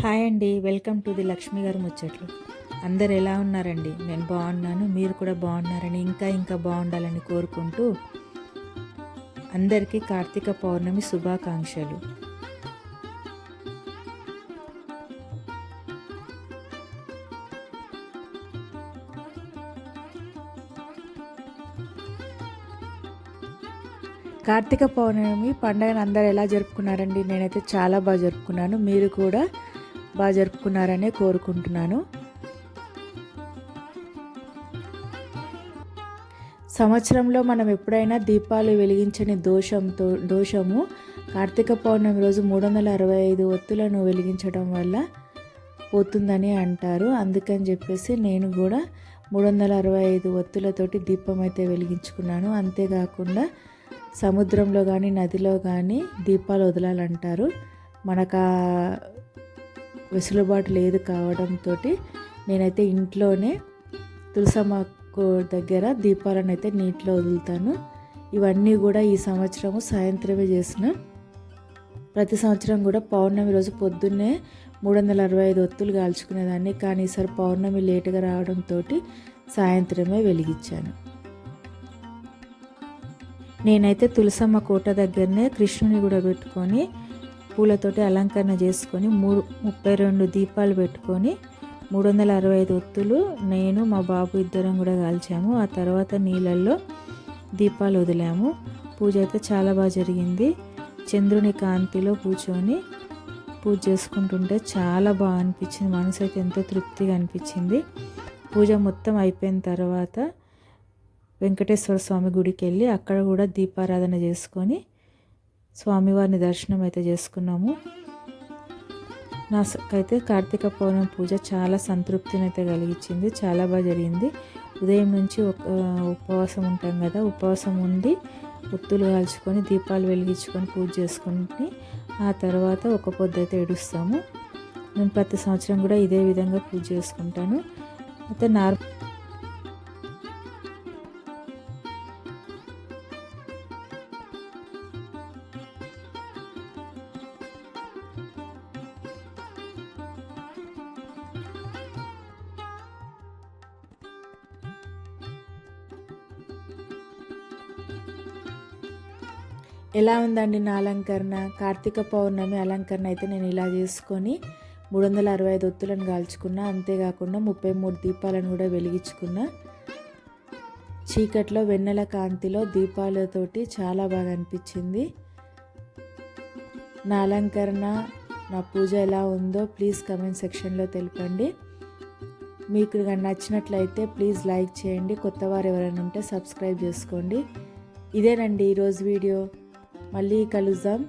Hi అండి welcome to the Lakshmi గారు ముచ్చట్లు. అందరు ఎలా ఉన్నారండి? నేను బాగున్నాను మీరు కూడా బాగున్నారని ఇంకా ఇంకా బాగుండాలని కోరుకుంటూ అందరికీ కార్తీక పౌర్ణమి శుభాకాంక్షలు. కార్తీక పౌర్ణమి పండుగను అందరు ఎలా జరుపుకున్నారండి? నేనైతే చాలా బాగా జరుపుకున్నాను. మీరు కూడా బాగా జరుపుకున్నారనే కోరుకుంటున్నాను. సంవత్సరంలో మనం ఎప్పుడైనా దీపాలు వెలిగించని దోషంతో దోషము కార్తీక పౌర్ణమి రోజు మూడు వందల అరవై ఐదు ఒత్తులను వెలిగించడం వల్ల పోతుందని అంటారు. అందుకని చెప్పేసి నేను కూడా మూడు వందల అరవై ఐదు ఒత్తులతోటి దీపం అయితే వెలిగించుకున్నాను. అంతేకాకుండా సముద్రంలో కానీ నదిలో కానీ దీపాలు వదలాలంటారు. మనకు వెసులుబాటు లేదు కావడంతో నేనైతే ఇంట్లోనే తులసమ్మకు దగ్గర దీపాలను అయితే నీటిలో వదులుతాను. ఇవన్నీ కూడా ఈ సంవత్సరము సాయంత్రమే చేసిన. ప్రతి సంవత్సరం కూడా పౌర్ణమి రోజు పొద్దున్నే మూడు వందల అరవై ఐదు ఒత్తులు కాల్చుకునేదాన్ని. కానీ ఈసారి పౌర్ణమి లేటుగా రావడంతో సాయంత్రమే వెలిగించాను. నేనైతే తులసమ్మ కోట దగ్గరనే కృష్ణుని కూడా పెట్టుకొని పూలతోటి అలంకరణ చేసుకొని మూడు ముప్పై రెండు దీపాలు పెట్టుకొని మూడు వందల అరవై ఐదు ఒత్తులు నేను మా బాబు ఇద్దరం కూడా కాల్చాము. ఆ తర్వాత నీళ్ళల్లో దీపాలు వదిలాము. పూజ అయితే చాలా బాగా జరిగింది. చంద్రుని కాంతిలో కూర్చొని పూజ చేసుకుంటుంటే చాలా బాగా అనిపించింది. మనసు అయితే ఎంతో తృప్తిగా అనిపించింది. పూజ మొత్తం అయిపోయిన తర్వాత వెంకటేశ్వర స్వామి గుడికి వెళ్ళి అక్కడ కూడా దీపారాధన చేసుకొని స్వామివారిని దర్శనం అయితే చేసుకున్నాము. నాకైతే కార్తీక పౌర్ణమి పూజ చాలా సంతృప్తిని అయితే కలిగించింది. చాలా బాగా జరిగింది. ఉదయం నుంచి ఒక ఉపవాసం ఉంటాం కదా ఉపవాసం ఉండి ఒత్తులు కాల్చుకొని దీపాలు వెలిగించుకొని పూజ చేసుకుని ఆ తర్వాత ఒక పొద్దు అయితే ఏడుస్తాము. నేను ప్రతి సంవత్సరం కూడా ఇదే విధంగా పూజ చేసుకుంటాను. అయితే నార్మల్ ఎలా ఉందండి నా అలంకరణ? కార్తీక పౌర్ణమి అలంకరణ అయితే నేను ఇలా చేసుకొని మూడు వందల అరవై ఐదు ఒత్తులను కాల్చుకున్నా అంతేకాకుండా ముప్పై మూడు దీపాలను కూడా వెలిగించుకున్నా. చీకట్లో వెన్నెల కాంతిలో దీపాలతోటి చాలా బాగా అనిపించింది. నా అలంకరణ నా పూజ ఎలా ఉందో ప్లీజ్ కమెంట్ సెక్షన్లో తెలపండి. మీకు నచ్చినట్లయితే ప్లీజ్ లైక్ చేయండి. కొత్త వారు ఎవరైనా ఉంటే సబ్స్క్రైబ్ చేసుకోండి. ఇదేనండి ఈరోజు వీడియో. మళ్ళీ కలుద్దాం.